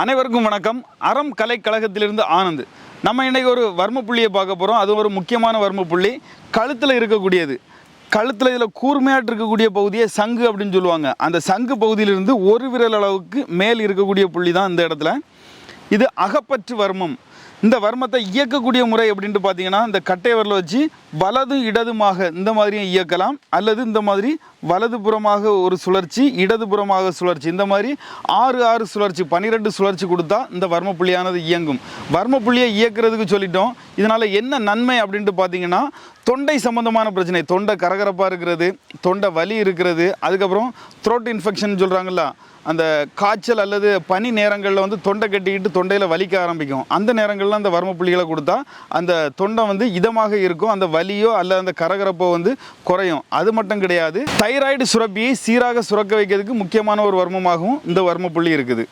அனைவருக்கும் வணக்கம். அறம் கலை கழகத்திலிருந்து ஆனந்த். நம்ம இன்றைக்கி ஒரு வர்ம புள்ளியை பார்க்க போகிறோம் அது ஒரு முக்கியமான வர்ம புள்ளி. கழுத்தில் இருக்கக்கூடியது. கழுத்தில் இதில் கூர்மையாட்டு இருக்கக்கூடிய பகுதியை சங்கு அப்படின்னு சொல்லுவாங்க. அந்த சங்கு பகுதியிலிருந்து ஒரு விரல் அளவுக்கு மேல் இருக்கக்கூடிய புள்ளி தான் இந்த இடத்துல. இது அகப்பற்று வர்மம். இந்த வர்மத்தை இயக்கக்கூடிய முறை அப்படின்ட்டு பார்த்தீங்கன்னா இந்த கட்டை வரல வச்சு வலது இடதுமாக இந்த மாதிரியும் இயக்கலாம். அல்லது இந்த மாதிரி வலதுபுறமாக ஒரு சுழற்சி இடதுபுறமாக சுழற்சி. இந்த மாதிரி ஆறு ஆறு சுழற்சி பன்னிரெண்டு சுழற்சி கொடுத்தா இந்த வர்ம புள்ளியானது இயங்கும். வர்ம புள்ளியை இயக்கிறதுக்கு சொல்லிட்டோம். இதனால் என்ன நன்மை அப்படின்ட்டு பார்த்தீங்கன்னா தொண்டை சம்பந்தமான பிரச்சனை. தொண்டை கரகரப்பாக இருக்கிறது தொண்டை வலி இருக்கிறது அதுக்கப்புறம் த்ரோட் இன்ஃபெக்ஷன் சொல்கிறாங்கல்ல அந்த காய்ச்சல் அல்லது பனி நேரங்களில் வந்து தொண்டை கட்டிக்கிட்டு தொண்டையில் வலிக்க ஆரம்பிக்கும். அந்த நேரங்களில் அந்த வர்ம புள்ளிகளை கொடுத்தா அந்த தொண்டை வந்து இதமாக இருக்கும். அந்த வலியோ அல்ல அந்த கரகரப்போ வந்து குறையும். அது மட்டும் கிடையாது தைராய்டு சுரப்பியை சீராக சுரக்க வைக்கிறதுக்கு முக்கியமான ஒரு வர்மமாகவும் இந்த வர்ம புள்ளி இருக்குது.